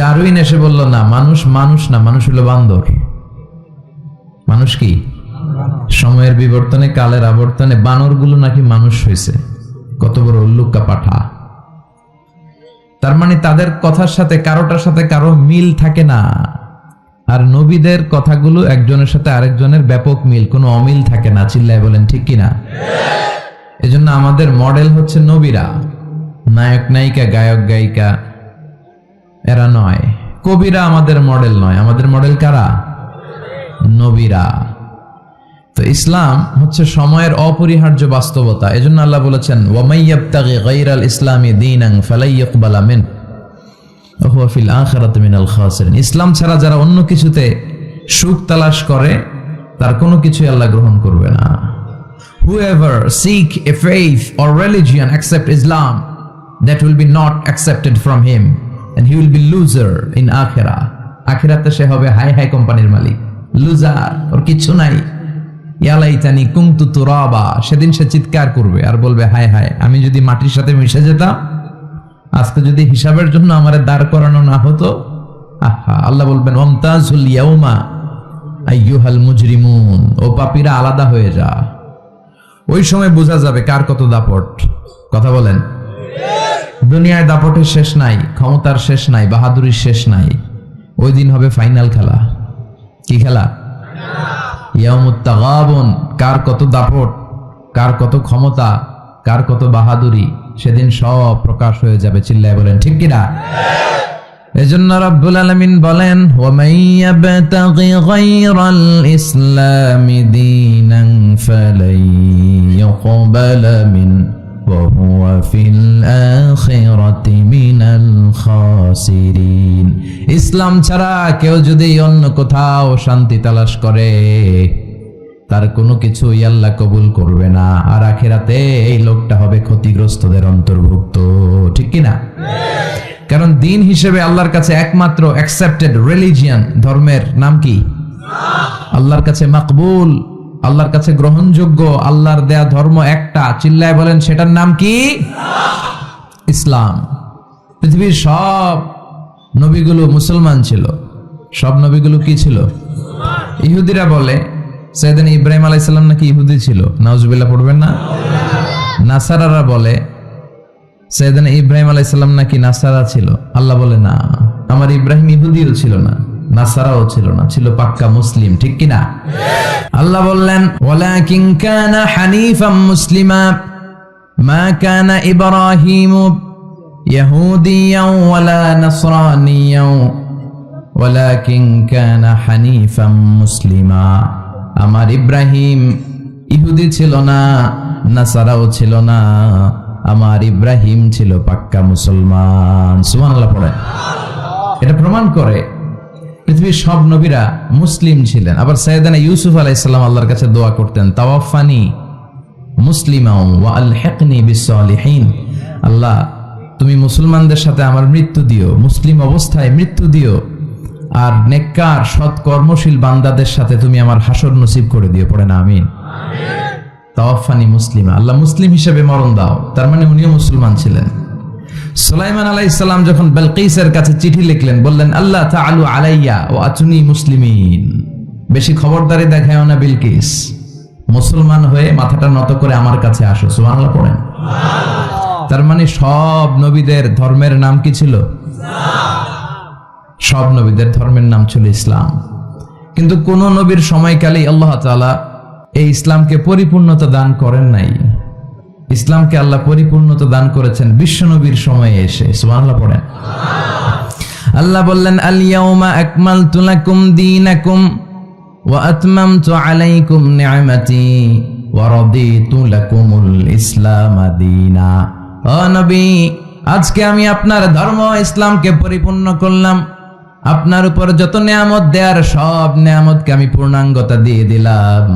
Darwin এসে বলল, না, মানুষ মানুষ না, মানুষ হলো বান্দর। মানুষ কি? সময়ের বিবর্তনে, কালের আবর্তনে, বানরগুলো নাকি মানুষ হয়েছে কত বড় উল্লুক্কা পাঠা। তার মানে তাদের কথার সাথে, কারোটার সাথে কারও মিল থাকে না। আর নবীদের কথাগুলো একজনের সাথে আরেকজনের ব্যাপক মিল, কোনো অমিল থাকে না, চিল্লায় বলেন, ঠিক কিনা? এজন্য আমাদের মডেল হচ্ছে নবীরা। নায়ক, নায়িকা, গায়ক, গায়িকা এরা নয়। কবিরা আমাদের মডেল নয়। আমাদের মডেল কারা? নবীরা। তো ইসলাম হচ্ছে সময়ের অপরিহার্য বাস্তবতা। এজন্য আল্লাহ বলেছেন ওয়ামাইয়াবতাগি গায়রাল ইসলামি দীনান ফালাইয়াকবালা মিন। ওহুয়া ফিল আখিরাতি মিনাল ইসলাম ছাড়া যারা অন্য কিছুতে সুখ তালাশ করে, তার কোনো কিছুই আল্লাহ গ্রহণ করবে না। Whoever seek a faith or religion except Islam, that will be not accepted from him and he will be loser in আখিরা আখিরাতে সে হবে হাই হাই কোম্পানির মালিক। লুজার ওর কিচ্ছু নাই। ইয়ালাইতানি কুমতু তুরাবা। সেদিন সে চিৎকার করবে আর বলবে, হায় হায়, আমি যদি মাটির সাথে মিশে যেতাম, আজকে যদি হিসাবের জন্য আমার দাঁড় করানো না হতো, আহা, আল্লাহ বলবেন, ওমতাজুল ইয়াউমা, আইয়ুহাল মুজরিমুন। ও পাপীরা আলাদা হয়ে যা। ওই সময় বোঝা যাবে কার কত দাপট। কথা বলেন। দুনিয়ায় দাপটের শেষ নাই, ক্ষমতার শেষ নাই, বাহাদুরির শেষ নাই। ওই দিন হবে ফাইনাল খেলা। কি খেলা? ইয়ামুত্তাগাবন কার কত দাপট, কার কত ক্ষমতা, কার কত বাহাদুরি, সেদিন সব প্রকাশ হয়ে যাবে, চিল্লায় বলেন, ঠিক কিনা? এজন্য রব্বুল আলামিন বলেন ইসলামি মিন وهو في الآخرة من الخاسرين ইসলাম ছাড়া কেউ যদি অন্য কোথাও শান্তি তালাশ করে তার কোনো কিছুই আল্লাহ কবুল করবে না আর আখেরাতে এই লোকটা হবে ক্ষতিগ্রস্তদের অন্তর্ভুক্ত ঠিক কি না কারণ দিন হিসেবে আল্লাহর কাছে একমাত্র অ্যাকসেপ্টেড রিলিজিয়ান ধর্মের নাম কি আল্লাহর কাছে মাকবুল আল্লাহর কাছে গ্রহণযোগ্য আল্লাহর দেয়া ধর্ম একটা। চিল্লায় বলেন, সেটার নাম কি? ইসলাম। পৃথিবীর সব নবীগুলো মুসলমান ছিল। সব নবীগুলো কি ছিল? ইহুদিরা বলে, সৈয়দিন ইব্রাহিম আলাইসাল্লাম নাকি ইহুদি ছিল? নাউজুবিল্লাহ পড়বেন না? নাসারারা বলে, সৈয়দিন ইব্রাহিম আলাইসাল্লাম নাকি নাসারা ছিল? আল্লাহ বলে, না, আমার ইব্রাহিম ইহুদিও ছিল না। নাসারাও ছিল না, ছিল পাক্কা মুসলিম, ঠিক কি না আল্লাহ বললেন, ওয়ালাকিন কানা হানিফাম মুসলিমা, মা কানা ইব্রাহিম ইয়াহুদিয়াও ওয়ালা নাসরানিয়াও, ওয়ালাকিন কানা হানিফাম মুসলিমা। আমার ইব্রাহিম ইহুদি ছিল না, নাসারাও ছিল না, আমার ইব্রাহিম ছিল পাক্কা মুসলমান। সুবহানাল্লাহ পড়ে এটা প্রমাণ করে পৃথিবীর সব নবীরা মুসলিম ছিলেন। আবার সৈয়দানা ইউসুফ আলাইসাল্লাম আল্লাহর কাছে দোয়া করতেন তাওয়াফানি মুসলিমাও বিসলিহিন আল্লাহ, তুমি মুসলমানদের সাথে আমার মৃত্যু দিও, মুসলিম অবস্থায় মৃত্যু দিও, আর নেককার সৎ কর্মশীল বান্দাদের সাথে তুমি আমার হাসর নসিব করে দিও। পড়ে না, আমিন। তাওয়াফানি মুসলিমা। আল্লাহ মুসলিম হিসেবে মরণ দাও। তার মানে উনিও মুসলমান ছিলেন। সুলাইমান আলাইসাল্লাম যখন বেলকিসের কাছে চিঠি লিখলেন বললেন আল্লাহ তাআলু আলাইয়া ও আচুনি মুসলিমিন। বেশি খবরদারি দেখায় না বিলকিস। মুসলমান হয়ে মাথাটা নত করে আমার কাছে আসো। সুবহানাল্লাহ পড়েন। তার মানে সব নবীদের ধর্মের নাম কি ছিল? সব নবীদের ধর্মের নাম ছিল ইসলাম। কিন্তু কোন নবীর সময়কালেই আল্লাহ তাআলা এই ইসলামকে পরিপূর্ণতা দান করেন নাই। ইসলামকে আল্লাহ পরিপূর্ণতা দান করেছেন বিশ্বনবীর সময়ে এসে। সুবহানাল্লাহ পড়েন। আল্লাহ বললেন আল ইয়াউমা আকমালতু লাকুম দীনাকুম ওয়া আতমামতু আলাইকুম নি'মাতি ওয়া রাদিতু লাকুমুল ইসলাম দীনা। ও নবী, আজকে আমি আপনার ধর্ম ইসলামকে পরিপূর্ণ করলাম। আপনার উপর যত নিয়ামত দেয়ার সব নিয়ামতকে আমি পূর্ণাঙ্গতা দিয়ে দিলাম।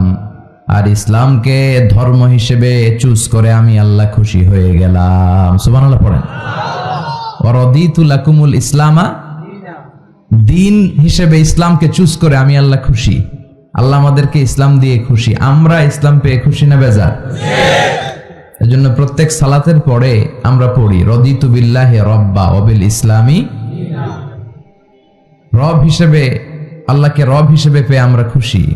আর ইসলামকে ধর্ম হিসেবে চুজ করে আমি আল্লাহ খুশি হয়ে গেলাম। সুবহানাল্লাহ পড়েন। লাকুমুল ইসলামা দিন হিসেবে ইসলামকে চুজ করে আমি আল্লাহ খুশি। আল্লাহ আমাদেরকে ইসলাম দিয়ে খুশি। আমরা ইসলাম পেয়ে খুশি না বেজার? এজন্য প্রত্যেক সালাতের পরে আমরা পড়ি, রদিতু বিল্লাহি রব্বা অবিল ইসলামী রব হিসেবে, আল্লাহকে রব হিসেবে পেয়ে আমরা খুশি।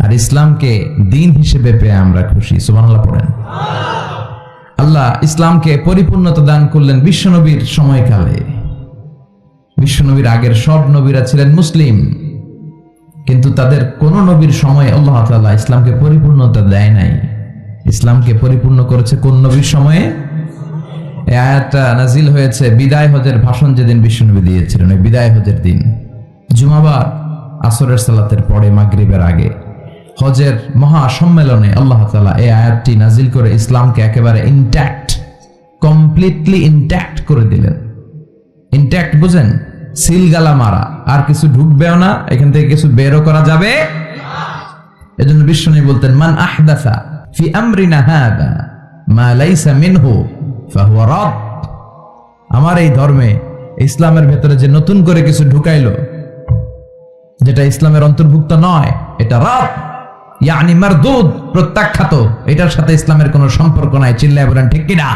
আর ইসলামকে দিন হিসেবে পেয়ে আমরা খুশি। সুবহানাল্লাহ পড়েন। আল্লাহ ইসলামকে পরিপূর্ণতা দান করলেন বিশ্বনবীর সময়কালে। বিশ্বনবীর আগের সব নবীরা ছিলেন মুসলিম। কিন্তু তাদের কোন নবীর সময়ে আল্লাহ তাআলা ইসলামকে পরিপূর্ণতা দেয় নাই। ইসলামকে পরিপূর্ণ করেছে কোন নবীর সময়ে? এই আয়াতটা নাজিল হয়েছে বিদায় হজের ভাষণ যেদিন বিশ্বনবী দিয়েছিলেন, ওই বিদায় হজের দিন। জুমাবার আসরের সালাতের পরে মাগরিবের আগে। হজের মহা সম্মেলনে আল্লাহ তালা এই আয়াতটি নাজিল করে ইসলামকে একেবারে ইনট্যাক্ট কমপ্লিটলি ইনট্যাক্ট করে দিলেন। ইনট্যাক্ট বুঝেন? সিলগালা মারা। আর কিছু ঢুকবেও না, এখান থেকে কিছু বেরও করা যাবে এজন্য বিশ্বনবী বলতেন, মান আহদাসা ফি আমরিনা হাদা মা লাইসা মিনহু ফাহুয়া রাদ। আমার এই ধর্মে ইসলামের ভেতরে যে নতুন করে কিছু ঢুকাইলো, যেটা ইসলামের অন্তর্ভুক্ত নয়, এটা রাত ইয়ানি মারদুদ প্রত্যাখ্যাত এটার সাথে ইসলামের কোনো সম্পর্ক নাই চিল্লায় বলেন ঠিক কিনা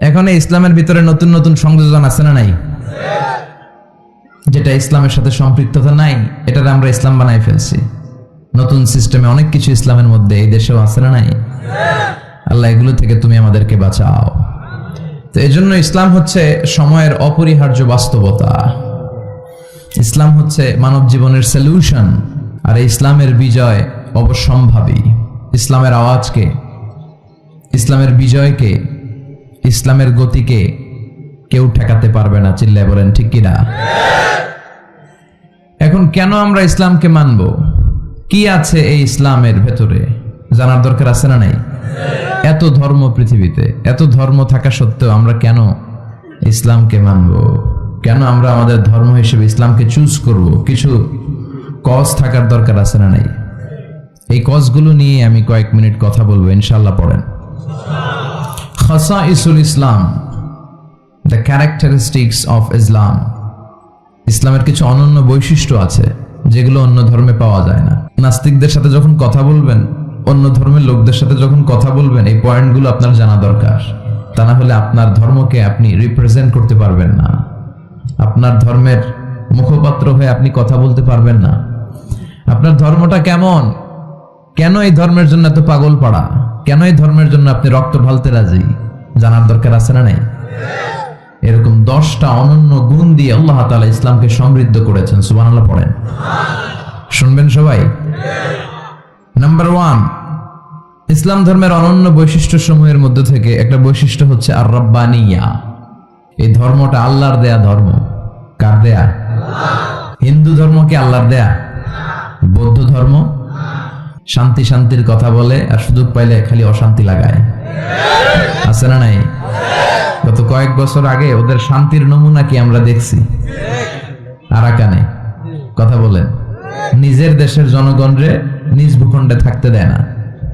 এখন ইসলামের ভিতরে নতুন নতুন সংযোজন আছে না নাই যেটা ইসলামের সাথে সম্পৃক্ততা নাই এটার আমরা ইসলাম বানাই ফেলছি। নতুন সিস্টেমে অনেক কিছু ইসলামের মধ্যে এই দেশেও আছে না নাই? আল্লাহ এগুলো থেকে তুমি আমাদেরকে বাঁচাও। তো এই জন্য ইসলাম হচ্ছে সময়ের অপরিহার্য বাস্তবতা। ইসলাম হচ্ছে মানব জীবনের সলিউশন আর ইসলামের বিজয় অবশ্যম্ভাবী। ইসলামের আওয়াজকে, ইসলামের বিজয়কে, ইসলামের গতিকে কেউ ঠেকাতে পারবে না, চিল্লায় বলেন, ঠিক কিনা এখন কেন আমরা ইসলামকে মানব? কি আছে এই ইসলামের ভেতরে? জানার দরকার আছে না নাই? এত ধর্ম পৃথিবীতে, এত ধর্ম থাকা সত্ত্বেও আমরা কেন ইসলামকে মানব? কেন আমরা আমাদের ধর্ম হিসেবে ইসলামকে চুজ করব? কিছু কজ থাকার দরকার আছে না নাই? এই কজগুলো নিয়ে আমি কয়েক মিনিট কথা বলব ইনশাল্লাহ পড়েন। খাসা ইসুল ইসলাম দ্য ক্যারেক্টারিস্টিক্স অফ ইসলাম ইসলামের কিছু অনন্য বৈশিষ্ট্য আছে, যেগুলো অন্য ধর্মে পাওয়া যায় না। নাস্তিকদের সাথে যখন কথা বলবেন, অন্য ধর্মের লোকদের সাথে যখন কথা বলবেন, এই পয়েন্টগুলো আপনার জানা দরকার। তা না হলে আপনার ধর্মকে আপনি রিপ্রেজেন্ট করতে পারবেন না। আপনার ধর্মের মুখপাত্র হয়ে আপনি কথা বলতে পারবেন না। আপনার ধর্মটা কেমন? কেন এই ধর্মের জন্য এত পাগল পাড়া? কেন এই ধর্মের জন্য আপনি রক্ত ঢালতে রাজি? জানার দরকার আছে না নাই? এরকম দশটা অনন্য গুণ দিয়ে আল্লাহ তাআলা ইসলামকে সমৃদ্ধ করেছেন। সুবহানাল্লাহ পড়েন। শুনবেন সবাই? নাম্বার ওয়ান ইসলাম ধর্মের অনন্য বৈশিষ্ট্য সমূহের মধ্যে থেকে একটা বৈশিষ্ট্য হচ্ছে আর রব্বানিয়া এই ধর্মটা আল্লাহর দেয়া ধর্ম। কার দেয়া? হিন্দু ধর্ম কি আল্লাহর দেয়া? বৌদ্ধ ধর্ম? শান্তি শান্তির কথা বলে আর সুযোগ পাইলে খালি অশান্তি লাগায়। আছে না নাই? গত কয়েক বছর আগে ওদের শান্তির নমুনা কি আমরা দেখছি? আরাকানে। কথা বলেন। নিজের দেশের জনগণরে নিজ ভূখণ্ডে থাকতে দেয় না।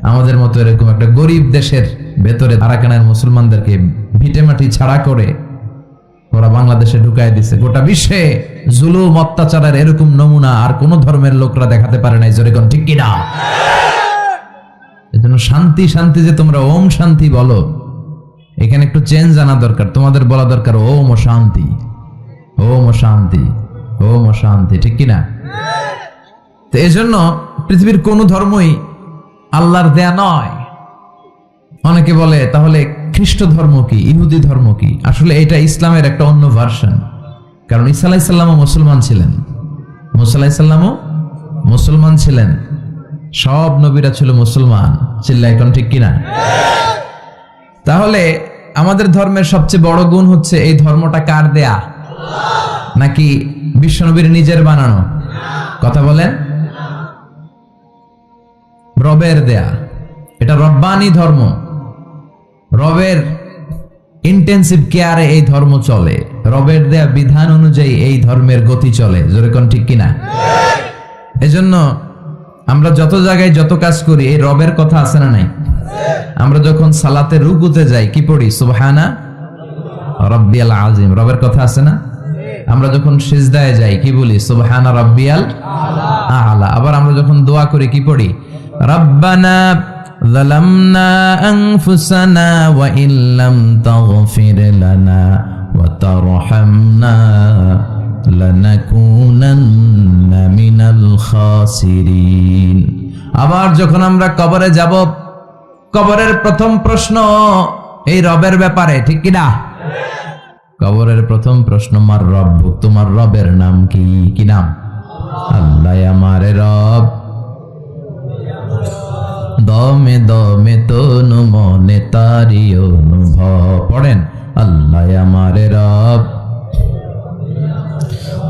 আমাদের মতো এরকম একটা গরিব দেশের ভেতরে আরাকানের মুসলমানদেরকে ভিটেমাটি ছাড়া করে ওরা বাংলাদেশে ঢুকায় দিছে গোটা বিশ্বে। জুলুম, অত্যাচারের এরকম নমুনা আর কোন ধর্মের লোকরা দেখাতে পারে নাই, জোরে ঠিক কিনা এজন্য শান্তি শান্তি যে তোমরা, ওম শান্তি বলো। এখানে একটু চেঞ্জ আনা দরকার, তোমাদের বলা দরকার ওম শান্তি ওম শান্তি ওম শান্তি ঠিক কিনা তো এই জন্য পৃথিবীর কোন ধর্মই আল্লাহর দেয়া নয়। অনেকে বলে, তাহলে খ্রিস্ট ধর্ম কি, ইহুদি ধর্ম কি? আসলে এটা ইসলামের একটা অন্য ভার্সন কারণ ইসা আলাইসাল্লামও মুসলমান ছিলেন। মুসা আলাইসাল্লামও মুসলমান ছিলেন। সব নবীরা ছিল মুসলমান। চিল্লা এখন ঠিক কিনা? তাহলে আমাদের ধর্মের সবচেয়ে বড় গুণ হচ্ছে এই ধর্মটা কার দেয়া? নাকি বিশ্বনবীর নিজের বানানো? কথা বলেন। রবের দেয়া। এটা রব্বানি ধর্ম। রবের ইন্টেন্সিভ কেয়ারে এই ধর্ম চলে। রবের দেয়া বিধান অনুযায়ী এই ধর্মের গতি চলে জোরে কোন ঠিক কিনা এজন্য আমরা যত জায়গায় যত কাজ করি এই রবের কথা আছে না নাই আমরা যখন সালাতে রুকুতে যাই কি পড়ি সুবহানা রব্বিয়াল আজিম রবের কথা আছে না আমরা যখন সিজদায় যাই কি বলি সুবহানা রব্বিয়াল আলা আবার আমরা যখন দোয়া করি কি পড়ি রব্বানা ظلمنا أنفسنا وإن لم تغفر لنا وترحمنا لنكونن من الخاسرين আবার যখন আমরা কবরে যাব কবরের প্রথম প্রশ্ন এই রবের ব্যাপারে ঠিক কি না কবরের প্রথম প্রশ্ন মার রব তোমার রবের নাম কি কি নাম আল্লাহ আমার রব দমে দমে তনু মনে তারি অনুভব পড়েন আল্লাহ আমার রব।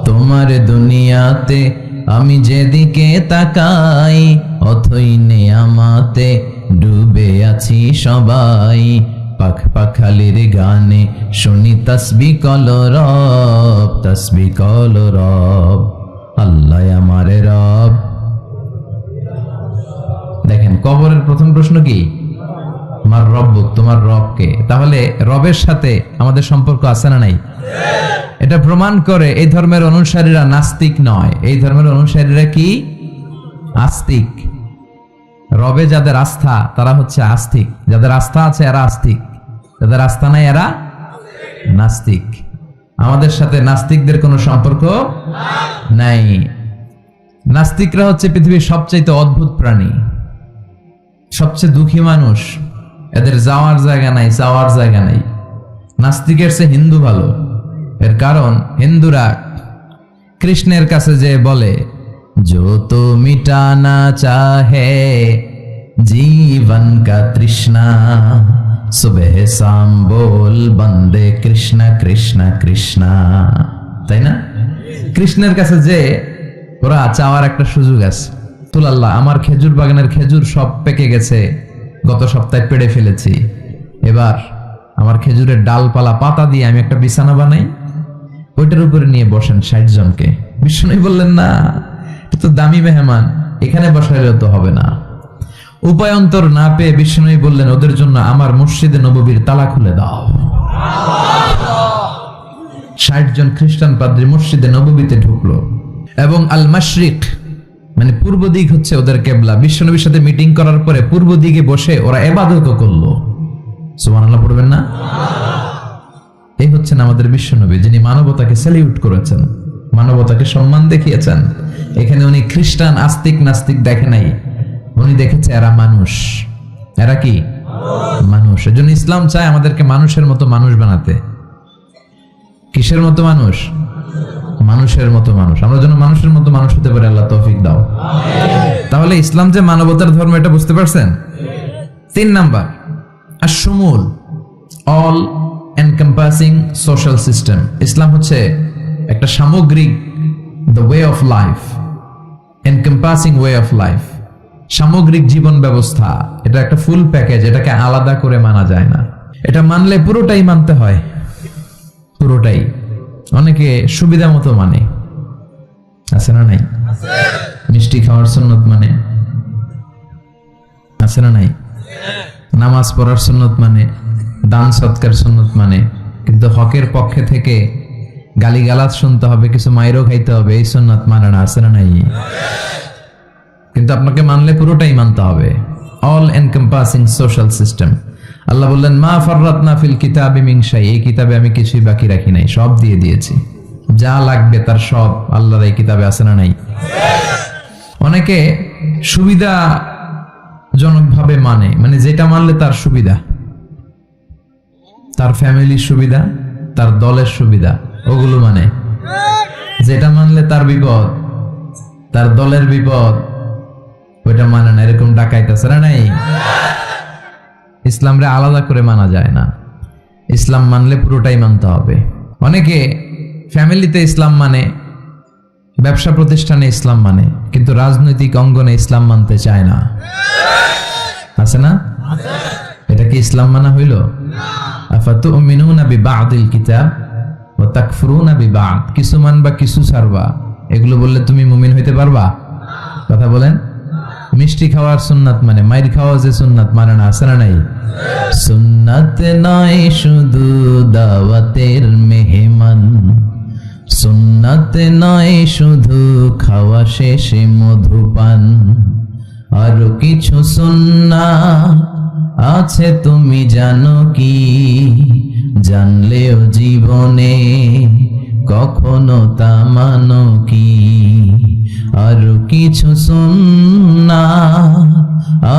তোমার দুনিয়াতে আমি যেদিকে তাকাই, অথই আমাতে ডুবে আছি সবাই। পাখ পাখালির গানে শুনি তসবি কল রব, তসবি কল রব। আল্লাহ আমার রব। দেখেন, কবরের প্রথম প্রশ্ন কি? আমার রব, তোমার রবকে। তাহলে রবের সাথে আমাদের সম্পর্ক আছে না নাই? এটা প্রমাণ করে এই ধর্মের অনুসারীরা নাস্তিক নয়। এই ধর্মের অনুসারীরা কি? আস্তিক। রবে যাদের আস্থা, তারা হচ্ছে আস্তিক। যাদের আস্থা আছে, এরা আস্তিক। যাদের আস্থা নাই, এরা নাস্তিক। আমাদের সাথে নাস্তিকদের কোনো সম্পর্ক নাই। নাস্তিকরা হচ্ছে পৃথিবীর সবচাইতে অদ্ভুত প্রাণী। সবচেয়ে দুঃখী মানুষ। এদের যাওয়ার জায়গা নাই, যাওয়ার জায়গা নাই। নাস্তিকের সে হিন্দু ভালো। এর কারণ, হিন্দুরা কৃষ্ণের কাছে যে বলে যত মিটানা চাহে, জীবন কা তৃষ্ণা, সুবেহ সাম বল বন্দে কৃষ্ণ কৃষ্ণ কৃষ্ণ। তাই না? কৃষ্ণের কাছে যে, ওরা চাওয়ার একটা সুযোগ আছে। তুলাল্লাহ, আমার খেজুর বাগানের খেজুর সব পেকে গেছে। গত সপ্তাহে পেড়ে ফেলেছি। এবার আমার খেজুরের ডালপালা পাতা দিয়ে আমি একটা বিছানা বানাই। ওইটার উপরে নিয়ে বসেন ষাট জনকে। বিষ্ণু বললেন, না তো দামি মেহমান, এখানে বসাইলেও তো হবে না। উপায়ন্তর না পেয়ে বিষ্ণু বললেন, ওদের জন্য আমার মসজিদে নববীর তালা খুলে দাও। ষাট জন খ্রিস্টান পাদ্রী মসজিদে নববীতে ঢুকলো এবং আল মাশরিক মানে পূর্ব দিক হচ্ছে ওদের কেবলা। বিশ্বনবীর সাথে মিটিং করার পরে পূর্ব দিকে বসে ওরা এবাদত করল। সুবহানাল্লাহ পড়বেন না? এই হচ্ছেন আমাদের বিশ্বনবী যিনি মানবতাকে স্যালিউট করেছেন, মানবতাকে সম্মান দেখিয়েছেন। এখানে উনি খ্রিস্টান আস্তিক নাস্তিক দেখে নাই, উনি দেখেছে এরা মানুষ। এরা কি? মানুষ। এজন্য ইসলাম চায় আমাদেরকে মানুষের মতো মানুষ বানাতে। কিসের মতো মানুষ? মানুষের মতো মানুষ। আমরা যেন মানুষের মতো মানুষ হতে পারি, আল্লাহ তৌফিক দাও। তাহলে ইসলাম যে মানবতার ধর্ম, এটা বুঝতে পারছেন? তিন নাম্বার আসমুল অল এনকম্পাসিং সোশ্যাল সিস্টেম ইসলাম হচ্ছে একটা সামগ্রিক the way of life encompassing way of life সামগ্রিক জীবন ব্যবস্থা, এটা একটা ফুল প্যাকেজ এটাকে আলাদা করে মানা যায় না। এটা মানলে পুরোটাই মানতে হয়। পুরোটাই। অনেকে সুবিধা মতো মানে। আছে না নাই? মিষ্টি খাওয়ার সুন্নত মানে। আছে না নাই? নামাজ পড়ার সুন্নত মানে দান সৎকার সুন্নত মানে। কিন্তু হকের পক্ষে থেকে গালিগালাজ শুনতে হবে, কিছু মায়েরও খাইতে হবে, এই সুন্নত মানে না, আছে না নাই? কিন্তু আপনাকে মানলে পুরোটাই মানতে হবে। অল এনকম্পাসিং সোশ্যাল সিস্টেম আল্লাহ বললেন, মা ফররাতনা ফিল কিতাবি মিংসাই এই কিতাবে আমি কিছুই বাকি রাখি নাই, সব দিয়ে দিয়েছি। যা লাগবে তার সব আল্লাহর এই কিতাবে আছে না নাই? অনেকে সুবিধা জনকভাবে মানে মানে যেটা মানলে তার সুবিধা। তার ফ্যামিলির সুবিধা, তার দলের সুবিধা, ওগুলো মানে। যেটা মানলে তার বিপদ, তার দলের বিপদ, ওইটা মানে না, এরকম ডাকাইতেছে না নাই? ইসলামরে আলাদা করে মানা যায় না। ইসলাম মানলে পুরোটাই মানতে হবে। অনেকে ফ্যামিলিতে ইসলাম মানে ব্যবসা প্রতিষ্ঠানে ইসলাম মানে কিন্তু রাজনৈতিক অঙ্গনে ইসলাম মানতে চায় না। আছে না? এটা কি ইসলাম মানা হইল? আফাতুমিনুনা বিবাদিল কিতাব ওয়া তাকফুরুনা বিবাদ। কিছু মানবা, কিছু ছাড়বা। এগুলো বললে তুমি মুমিন হইতে পারবা? কথা বলেন। মিষ্টি খাওয়ার সুন্নাত মানে মাইর খাওয়া যে সুন্নাত মানে না, আছে না নাই? সুন্নাত নয় শুধু দাওয়াতের মেহমান। সুন্নাত নয় শুধু খাওয়া শেষে মধুপান। আরও কিছু সুন্না আছে, তুমি জানো কি? জানলেও জীবনে কখনো তা মানো কি? আর কিছু সুন্না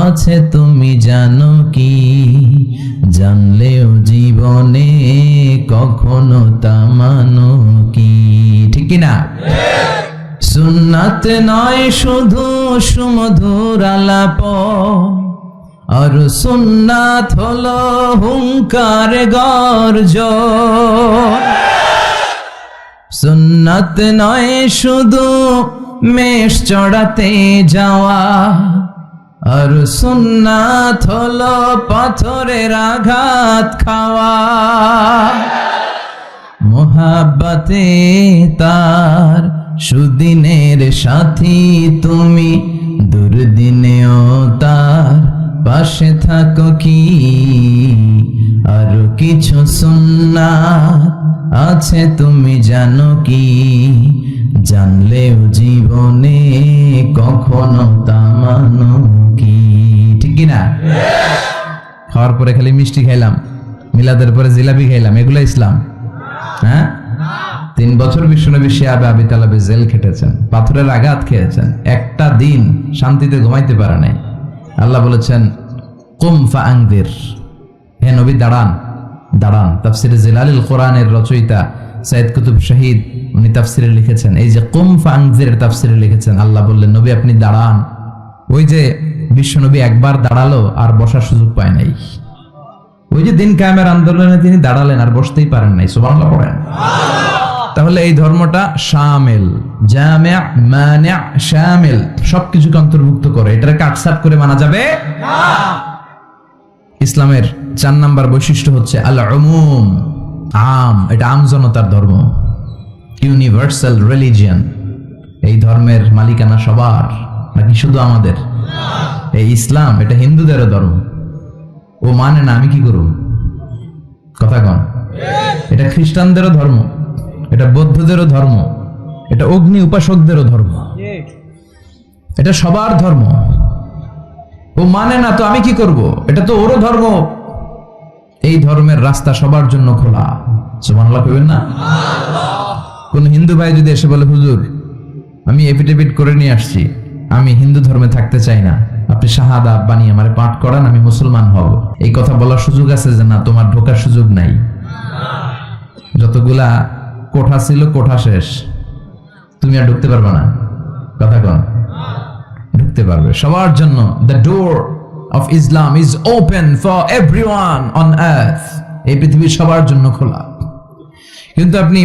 আছে, তুমি জানো কি? জানলেও জীবনে কখনো তা মানো কি? ঠিক না? সুন্নাত নয় শুধু সুমধুর আলাপ, আর সুন্নাত হলো হুঙ্কার গর্জ। সুন্নাত নয় শুধু মেষ চড়াতে যাওয়া। আর সুন্নাত হলো পাথরের আঘাত খাওয়া। মোহাব্বতে তার সুদিনের সাথী তুমি, দুর্দিনেও তার পাশে থাকো কি? আর কিছু সুন্না আছে তুমি জানো কি? জানলেও জীবনে কখনো তা মানো কি? ঠিক কি না? খাওয়ার পরে খালি মিষ্টি খাইলাম, মিলাদের পরে জিলাপি খাইলাম, এগুলো ইসলাম। হ্যাঁ? তিন বছর বিশ্বনবী শিয়াবে আবি তালাবে জেল খেটেছেন, পাথরের আঘাত খেয়েছেন। একটা দিন শান্তিতে ঘুমাইতে পারে নাই। আল্লাহ বলেছেন, কুম ফাংদের হে নবী, দাঁড়ান। দাঁড়ান, তাফসির জিলালিল কোরআনের রচয়িতা সাইদ কুতুব শহীদ, উনি তাফসিরে লিখেছেন। এই যে কুম ফাংদের তাফসিরে লিখেছেন, আল্লাহ বললেন, নবী, আপনি দাঁড়ান। ওই যে বিশ্বনবী একবার দাঁড়াল, আর বসার সুযোগ পায় নাই। ওই যে দিন কায়েমের আন্দোলনে তিনি দাঁড়ালেন, আর বসতেই পারেন নাই। সুবহানাল্লাহ পড়েন। তাহলে এই ধর্মটা শামিল। জামিয়া মানিয়া শামিল। সবকিছুকে অন্তর্ভুক্ত করে। এটাকে কাটসাট করে মানা যাবে ইসলামের চার নাম্বার বৈশিষ্ট্য হচ্ছে আল উমুম আম, এটা আম জনতার ধর্ম। ইউনিভার্সাল রিলিজিয়ান, এই ধর্মের মালিকানা সবার, নাকি শুধু আমাদের? এই ইসলাম, এটা হিন্দুদেরও ধর্ম। ও মানে না, আমি কি করব? কথা কন। এটা খ্রিস্টানদেরও ধর্ম, এটা বৌদ্ধদেরও ধর্ম, এটা অগ্নি উপাসকদেরও ধর্ম। এটা সবার ধর্ম। ও মানে না, তো আমি কি করব? এটা তো ওরও ধর্ম। এই ধর্মের রাস্তা সবার জন্য খোলা। সুবহানাল্লাহ কইবেন না? কোন হিন্দু ভাই যদি এসে বলে, হুজুর, আমি এফিডেভিট করে নিয়ে আসছি। আমি হিন্দু ধর্মে থাকতে চাই না। আপনি শাহাদা বানিয়ে আমার পাঠ করান, আমি মুসলমান হব। এই কথা বলার সুযোগ আছে যে না, তোমার ঢোকার সুযোগ নাই। যতগুলা কোঠা ছিল, কোঠা শেষ। তুমি আর ঢুকতে পারবে না। কথা কন। ঢুকতে পারবে। সবার জন্য the door of Islam is open for everyone on earth এই পৃথিবীর সবার জন্য খোলা। কিন্তু আপনি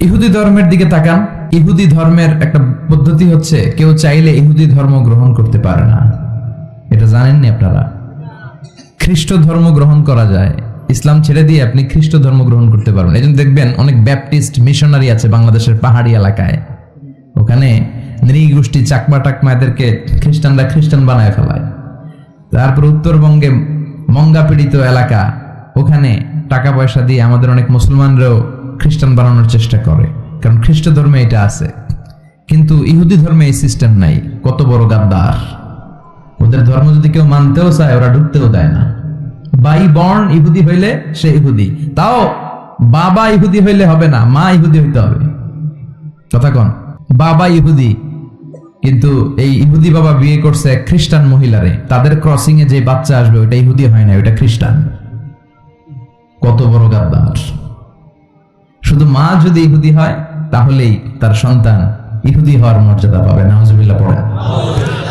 ইহুদি ধর্মের দিকে তাকান। ইহুদি ধর্মের একটা পদ্ধতি হচ্ছে, কেউ চাইলে ইহুদি ধর্ম গ্রহণ করতে পারে না। এটা জানেননি আপনারা? খ্রিস্ট ধর্ম গ্রহণ করা যায়। ইসলাম ছেড়ে দিয়ে আপনি খ্রিস্ট ধর্ম গ্রহণ করতে পারবেন। এই দেখবেন অনেক ব্যাপটিস্ট মিশনারি আছে বাংলাদেশের পাহাড়ি এলাকায়। ওখানে নৃগোষ্ঠী চাকমা টাকমা এদেরকে খ্রিস্টানরা খ্রিস্টান বানায় ফেলায়। তারপর উত্তরবঙ্গে মঙ্গা পীড়িত এলাকা, ওখানে টাকা পয়সা দিয়ে আমাদের অনেক মুসলমানরাও খ্রিস্টান বানানোর চেষ্টা করে, কারণ খ্রিস্ট ধর্মে এটা আছে। কিন্তু ইহুদি ধর্মে এই সিস্টেম নাই, কত বড় গাদ্দার। ওদের ধর্ম যদি কেউ মানতেও চায়, ওরা ঢুকতেও দেয় না। বাই বর্ণ ইহুদি হইলে সে ইহুদি, তাও বাবা ইহুদি হইলে হবে না, মা ইহুদি হইতে হবে। কথা কন, বাবা ইহুদি কিন্তু এই ইহুদি বাবা বিয়ে করছে খ্রিস্টান মহিলারে। তাদের ক্রসিং এ যে বাচ্চা আসবে ওটা ইহুদি হয় না ওটা খ্রিস্টান। কত বড় গাদ্দার। শুধু মা যদি ইহুদি হয়, তাহলেই তার সন্তান ইহুদি হওয়ার মর্যাদা পাবে নাহজুবিল্লাহ পড়ে।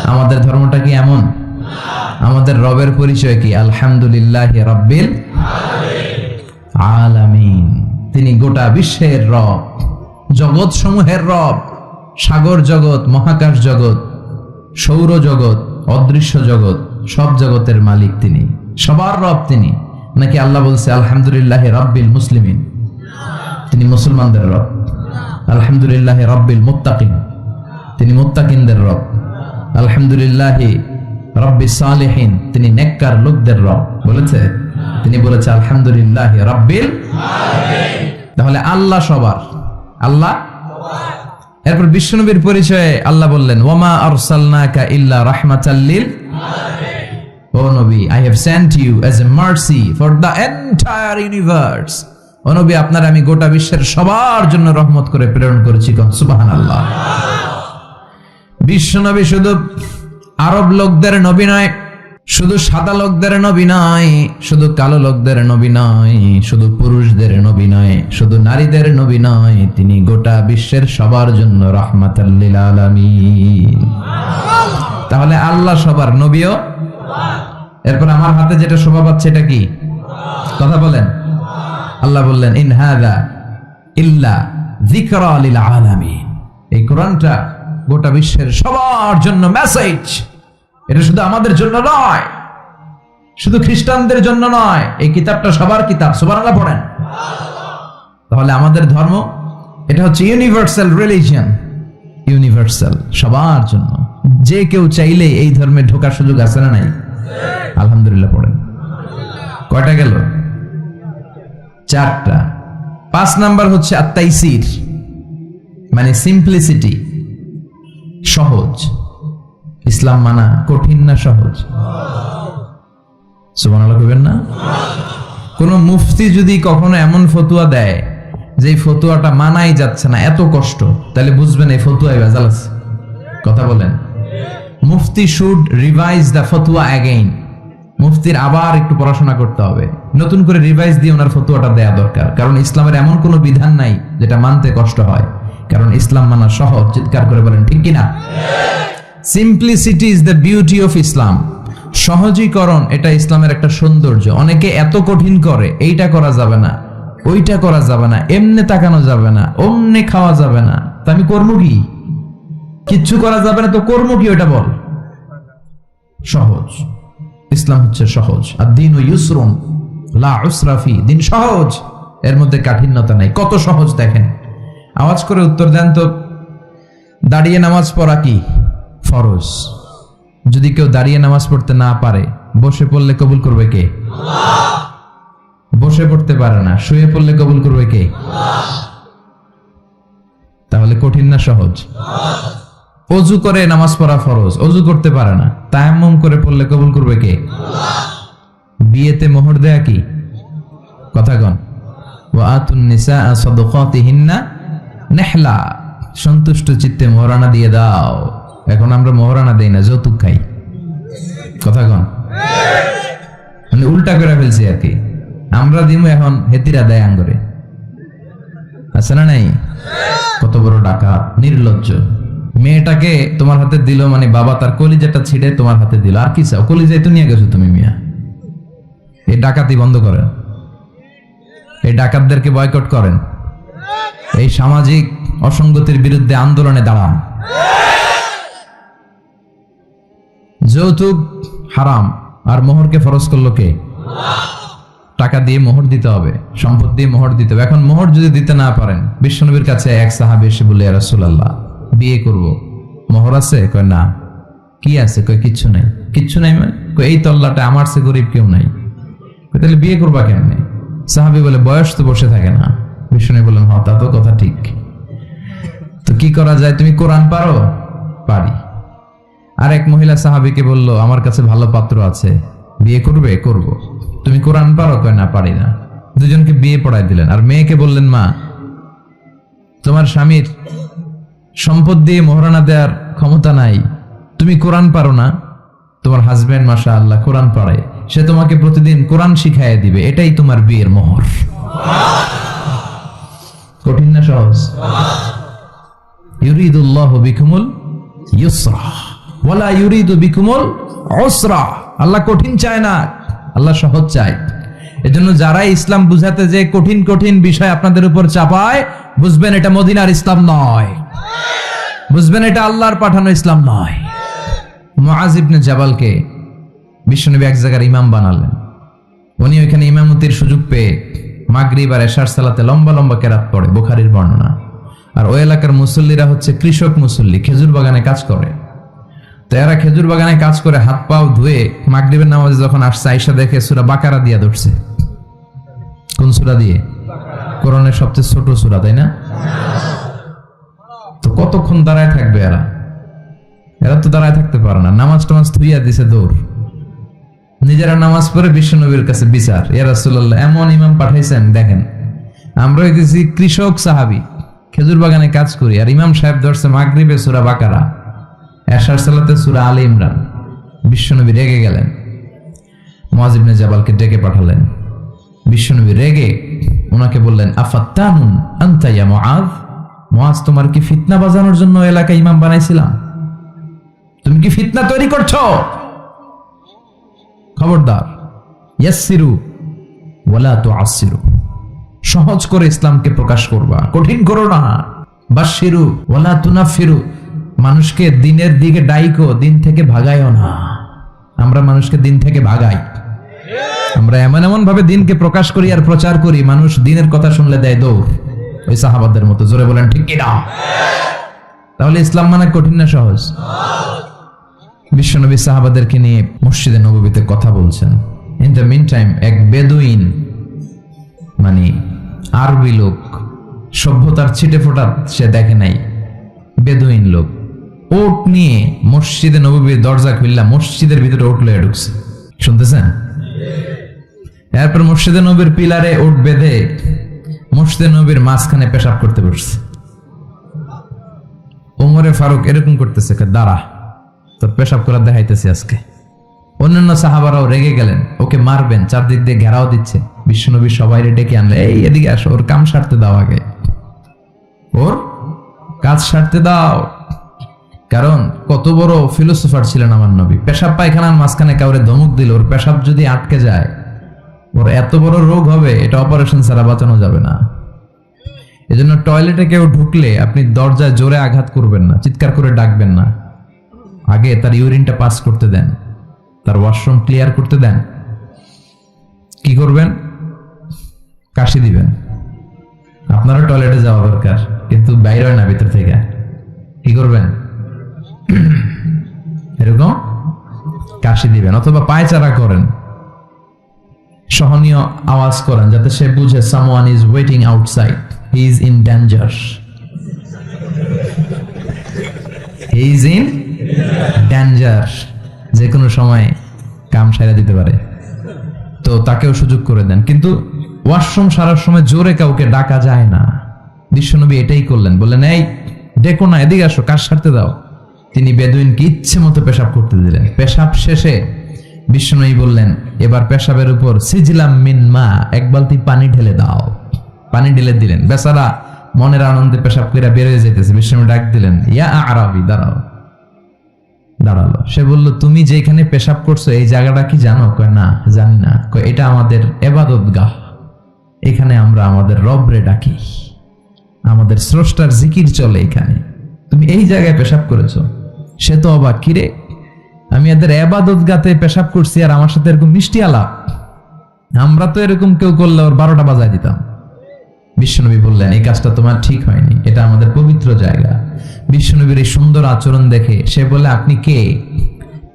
আমাদের ধর্মটা কি এমন? আমাদের রবের পরিচয় কি? আলহামদুলিল্লাহ রব্বিল আলামিন। তিনি গোটা বিশ্বের রব জগৎ সমূহের রব। সাগর জগৎ, মহাকাশ জগৎ, সৌর জগৎ, অদৃশ্য জগৎ, সব জগতের মালিক তিনি। সবার রব তিনি। নাকি আল্লাহ বলছে, আলহামদুলিল্লাহ রব্বিল মুসলিমিন তিনি মুসলমানদের রব। আলহামদুলিল্লাহ রব্বিল মুত্তাকিন তিনি মুত্তাকিনদের রব। আলহামদুলিল্লাহ রব্বি সালেহিন তিনি নেককার লোকদের রব। বলেছে? তিনি বলেছে, আলহামদুলিল্লাহ রব্বিল তাহলে আল্লাহ সবার। আল্লাহ এরপর বিশ্বনবীর পরিচয়ে আল্লাহ বললেন, ওমা আরসালনাকা ইল্লা রাহমাতাল্লিল ও নবী I have sent you as a mercy for the entire universe অনবী আপনার আমি গোটা বিশ্বের সবার জন্য রহমত করে প্রেরণ করেছি সুবাহান আল্লাহ বিশ্বনবী শুধু আরব লোকদের নবী নয় শুধু সাদা লোকদের নবী নয় শুধু কালো লোকদের নবী নয় শুধু পুরুষদের নবী নয় শুধু নারীদের নবী নয় তিনি গোটা বিশ্বের সবার জন্য রহমাতাল্লিল তাহলে আল্লাহ সবার নবীও? এরপর আমার হাতে যেটা শোভা পাচ্ছে এটা কি? কথা বলেন। আল্লাহ বললেন, ইন হাদা ইল্লা যিকরা লিল আলামিন। এই কোরআনটা গোটা বিশ্বের সবার জন্য মেসেজ এটা শুধু আমাদের জন্য নয়, শুধু খ্রিস্টানদের জন্য নয়, এই কিতাবটা সবার কিতাব, সুবহানাল্লাহ পড়েন। তাহলে আমাদের ধর্ম, এটা হচ্ছে ইউনিভার্সাল রিলিজিয়ন ইউনিভার্সাল সবার জন্য। যে কেউ চাইলে এই ধর্মে ঢোকার সুযোগ আছে না নাই? আলহামদুলিল্লাহ পড়েন। কয়টা গেল? চারটা। পাঁচ নাম্বার হচ্ছে আত্মাইসির মানে সিম্পলিসিটি সহজ। ইসলাম মানা কঠিন না সহজ? সুবান না? কোন মুফতি যদি কখনো এমন ফতুয়া দেয় যে ফতুয়াটা মানাই যাচ্ছে না, এত কষ্ট, তাহলে বুঝবেন এই ফতুয়ায় ভেজাল আছে। কথা বলেন। Mufti should revise the fatwa again. মুফতির আবার একটু পড়াশোনা করতে হবে। নতুন করে রিভাইজ দিয়ে ওনার ফতুয়াটা দেয়া দরকার। কারণ ইসলামের এমন কোনো বিধান নাই যেটা মানতে কষ্ট হয়। কারণ ইসলাম মানা সহজ। চিৎকার করে বলেন, ঠিক কিনা? Simplicity is the beauty of Islam সহজীকরণ, এটা ইসলামের একটা সৌন্দর্য। অনেকে এত কঠিন করে, এইটা করা যাবে না, ওইটা করা যাবে না, এমনে তাকানো যাবে না, অমনে খাওয়া যাবে না। তা আমি করব কি? কিচ্ছু করা যাবে না, তো কর্ম কি ওটা বল। সহজ। ইসলাম হচ্ছে সহজ। আর দিন ও ইউসরুন, লা উসরাফি দিন সহজ। এর মধ্যে কাঠিন্যতা নাই। কত সহজ দেখেন। আওয়াজ করে উত্তর দেন তো, দাঁড়িয়ে নামাজ পড়া কি? ফরজ। যদি কেউ দাঁড়িয়ে নামাজ পড়তে না পারে, বসে পড়লে কবুল করবে কে? বসে পড়তে পারে না, শুয়ে পড়লে কবুল করবে কে? তাহলে কঠিন না সহজ। অজু করে নামাজ পড়া ফরজ, অজু করতে পারে না, তায়াম্মুম করে পড়লে কবুল করবে কে? বিয়েতে মোহর দেয়া কি? কথা কন। সন্তুষ্ট চিত্তে মোহরানা দিয়ে দাও। এখন আমরা মোহরানা দেই না, যৌতুক খাই। কথা কন? মানে উল্টা করে ফেলছি আর কি। আমরা দিমু এখন হেতিরা দেয় আঙ্গরে। আছে না নাই? কত বড় ডাকা নির্লজ্জ। মেয়েটাকে তোমার হাতে দিল মানে বাবা তার কলিজাটা ছিঁড়ে তোমার হাতে দিল। আর কি চাও? কলিজাই তো নিয়ে গেছো তুমি মিয়া। এই ডাকাতি বন্ধ করেন। এই ডাকাতদেরকে বয়কট করেন। এই সামাজিক অসঙ্গতির বিরুদ্ধে আন্দোলনে দাঁড়ান। যৌতুক হারাম, আর মোহরকে ফরজ করল কে? টাকা দিয়ে মোহর দিতে হবে, সম্পদ দিয়ে মোহর দিতে হবে। এখন মোহর যদি দিতে না পারেন, বিশ্বনবীর কাছে এক সাহাবি এসে বলে রাসূলুল্লাহ, বিয়ে করব। মোহর আছে? কয়, না। কি আছে? কয়, কিচ্ছু নাই। কিচ্ছু নাই মানে? কয়, এই তল্লাটা আমার সে গরিব কেউ নাই। তাহলে বিয়ে করবা কেমনে? সাহাবি বলে, বয়স তো বসে থাকে না। বিষ্ণু বললেন হ তা তো কথা ঠিক। তো কি করা যায়? তুমি কোরআন পারো? পারি। আর এক মহিলা সাহাবিকে বলল আমার কাছে ভালো পাত্র আছে। বিয়ে করবে? করব। তুমি কোরআন পারো? কয় না পারি না। দুজনকে বিয়ে পড়াই দিলেন। আর মেয়েকে বললেন মা তোমার স্বামীর সম্পদ দিয়ে মহারানা দেওয়ার ক্ষমতা নাই। তুমি কোরআন পারো না। তোমার হাজবেন্ড মাসা আল্লাহ কোরআন পড়ে সে তোমাকে প্রতিদিন কোরআন শিখাইয়া দিবে। এটাই তোমার বিয়ের মোহর। কঠিন না সহজ? ইউরিদুল্লাহ বিকুমুল ইউসরা। ওয়ালা ইউরিদু বিকুমুল উসরা। আল্লাহ কঠিন চায় না, আল্লাহ সহজ চায়। এজন্য যারা ইসলাম বুঝাতে যে কঠিন কঠিন বিষয় আপনাদের উপর চাপায়, বুঝবেন এটা মদিনার ইসলাম নয়। বুঝবেন এটা আল্লাহর পাঠানো ইসলাম নয়। মুআজ ইবনে জাবালকে বিশ্বনবী এক জায়গার ইমাম বানালেন। উনি ওইখানে ইমামতির সুযোগ পেয়ে মাগরিব আর এশার সালাতে লম্বা লম্বা কেরাত পড়ে, বুখারীর বর্ণনা। আর ওই এলাকার মুসল্লিরা হচ্ছে কৃষক মুসল্লি, খেজুর বাগানে কাজ করে। তো এরা খেজুর বাগানে কাজ করে হাত পাও ধুয়ে মাগরিবের নামাজে যখন আসছে আইসা দেখে সুরা বাকারা দিয়া ধরছে। কোন সুরা দিয়ে? কোরআনের সবচেয়ে ছোট সুরা, তাই না? তো কতক্ষণ দাঁড়ায় থাকবে এরা? এরা তো দাঁড়ায় থাকতে পারে না। নামাজ টামাজ থুইয়া দিছে দৌড়। নিজেরা নামাজ পড়ে বিশ্বনবীর কাছে বিচার। ইয়া রাসূলুল্লাহ, এমন ইমাম পাঠাইছেন, দেখেন। আমরা হইতেছি কৃষক সাহাবি। খেজুর বাগানে কাজ করি। আর ইমাম সাহেব ধরছে মাগরিবে সুরা বাকারা। এশার সালাতে সুরা আলী ইমরান। বিশ্বনবী রেগে গেলেন। মহাজিবনে জাবালকে ডেকে পাঠালেন। বিশ্বনবী রেগে ওনাকে বললেন, আফাত্তানুন আন্তাইয়া তোমার কি ফিতনা বাজানোর জন্য এলাকা ইমাম বানাইছিলাম? তুমি কি ফিতনা তৈরি করছ? খবরদার, ইয়াসসিরু ওয়ালা তুআসসিরু। সহজ করে ইসলামকে প্রকাশ করবা, কঠিন করো না। বাশিরু ওয়ালা তুনাফিরু মানুষকে দিনের দিকে ডাইকো, দিন থেকে ভাগাইও না। আমরা মানুষকে দিন থেকে ভাগাই। আমরা এমন এমন ভাবে দিনকে প্রকাশ করি আর প্রচার করি, মানুষ দিনের কথা শুনলে দেয় দৌড়। ওই সাহাবাদের মতো, জোরে বলেন, ঠিক কিনা? তাহলে ইসলাম মানে কঠিন না সহজ? বিশ্বনবী সাহাবাদেরকে নিয়ে মসজিদে নবীতে কথা বলছেন। ইন দ্য মিন টাইম এক বেদুইন মানে আরবি লোক, সভ্যতার ছিটে ফোটা সে দেখে নাই। বেদুইন লোক। ওট নিয়ে মসজিদে নবীর দরজা খুললা, মসজিদের ভিতরে ওট লয়ে ঢুকছে। শুনতেছেন? এরপর মসজিদে নবীর পিলারে ওট বেঁধে মসজিদে নবীর মাঝখানে পেশাব করতে বসছে। ওমরে ফারুক এরকম করতেছে দাঁড়া, তোর পেশাব করা দেখাইতেছি আজকে। অন্যান্য সাহাবারাও রেগে গেলেন, ওকে মারবেন, চারদিক দিয়ে ঘেরাও দিচ্ছে। বিশ্বনবী সবাই ডেকে আনলে, এই, এদিকে আসো, ওর কাম সারতে দাও আগে। ওর? কাজ সারতে দাও। কারণ কত বড় ফিলোসোফার ছিলেন আমার নবী। পেশাব পায়খানার মাঝখানে কাউরে ধমক দিল ওর পেশাব যদি আটকে যায়, ওর এত বড় রোগ হবে, এটা অপারেশন ছাড়া বাঁচানো যাবে না। এজন্য টয়লেটে কেউ ঢুকলে আপনি দরজায় জোরে আঘাত করবেন না, চিৎকার করে ডাকবেন না। আগে তার ইউরিনটা পাস করতে দেন, তার ওয়াশরুম ক্লিয়ার করতে দেন। কি করবেন? কাশি দিবেন। আপনারও টয়লেটে যাওয়া দরকার, কিন্তু বাইরে হয় না ভিতর থেকে। কি করবেন? এরকম? কাশি দিবেন, অথবা পায়চারা করেন। সহনীয় আওয়াজ করেন, যাতে সে বুঝে someone is waiting outside he is in danger he is in danger যে কোনো সময় কাম সারা দিতে পারে। তো তাকেও সুযোগ করে দেন। কিন্তু ওয়াশরুম সারার সময় জোরে কাউকে ডাকা যায় না। বিশ্বনবী এটাই করলেন। বললেন, এই, ডেকো না, এদিকে আসো, কাজ সারতে দাও। তিনি বেদুইনকে ইচ্ছে মতো পেশাব করতে দিলেন। পেশাব শেষে বিশ্বনবী বললেন, এবার পেশাবের উপর সিজিলাম মিন মা, এক বালতি পানি ঢেলে দাও। পানি ঢেলে দিলেন। বেচারা মনের আনন্দে পেশাব করে বের হয়ে যেতেছে বিশ্বনবী ডাক দিলেন, ইয়া আরাবি, দাঁড়াও। দাঁড়াল। সে বলল, তুমি যেখানে পেশাব করছ, এই জায়গাটা কি জানো? কয়, না, জানি না। কয়, এটা আমাদের এবাদত গাহ এখানে আমরা আমাদের রবরে ডাকি। আমাদের স্রষ্টার জিকির চলে এখানে। তুমি এই জায়গায় পেশাব করেছ? সে তো অবাক। কিরে আমি এদের এবাদত গাতে পেশাব করছি আর আমার সাথে এরকম মিষ্টি আলাপ। আমরা তো এরকম কেউ করলে ওর বারোটা বাজায় দিতাম। বিশ্বনবী বললেন, এই কাজটা তোমার ঠিক হয়নি। এটা আমাদের পবিত্র জায়গা। বিশ্বনবীর এই সুন্দর আচরণ দেখে সে বলে আপনি কে?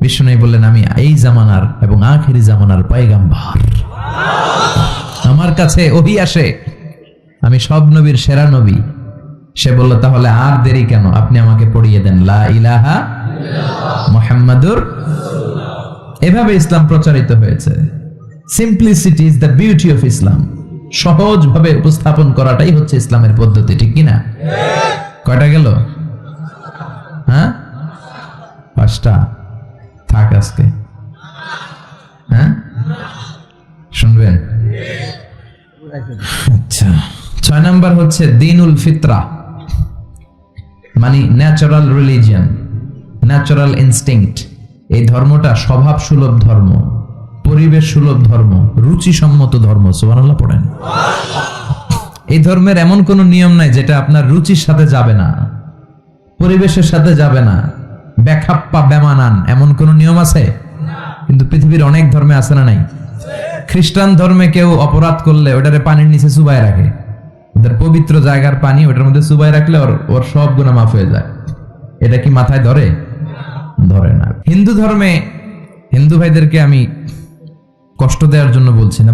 বিশ্বনবী বললেন, আমি এই জামানার এবং আখেরি জামানার পয়গাম্বার। আমার কাছে ওহি আসে। আমি সব নবীর সেরা নবী। সে বলল, তাহলে আর দেরি কেন? আপনি আমাকে পড়িয়ে দেন। লা ইলাহা মোহাম্মদুর এভাবে ইসলাম প্রচারিত হয়েছে। Simplicity is the beauty of Islam সহজভাবে উপস্থাপন করাটাই হচ্ছে ইসলামের পদ্ধতি, ঠিক কিনা? কয়টা গেল? হ্যাঁ? পাঁচটা। থাক আজকে। হ্যাঁ? শুনবেন? আচ্ছা। ছয় নাম্বার হচ্ছে দিনুল ফিতরা। মানে ন্যাচারাল রিলিজিয়ান ন্যাচারাল ইনস্টিংক্ট এই ধর্মটা স্বভাব সুলভ ধর্ম পরিবেশ সুলভ ধর্ম, রুচিসম্মত ধর্ম, সুবহানাল্লাহ পড়েন। এই ধর্মের এমন কোনো নিয়ম নাই যেটা আপনার রুচির সাথে যাবে না, পরিবেশের সাথে যাবে না ব্যাখাপ্পা বেমানান এমন কোনো নিয়ম আছে? কিন্তু পৃথিবীর অনেক ধর্মে আছে না নাই? খ্রিস্টান ধর্মে কেউ অপরাধ করলে ওটারে পানির নিচে চুবাই রাখে। ওদের পবিত্র জায়গার পানি ওটার মধ্যে চুবাই রাখলে ওর ওর সব গুণা মাফ হয়ে যায়। এটা কি মাথায় ধরে? ধরে না। হিন্দু ধর্মে হিন্দু ভাইদেরকে আমি কষ্ট দেওয়ার জন্য বলছি না।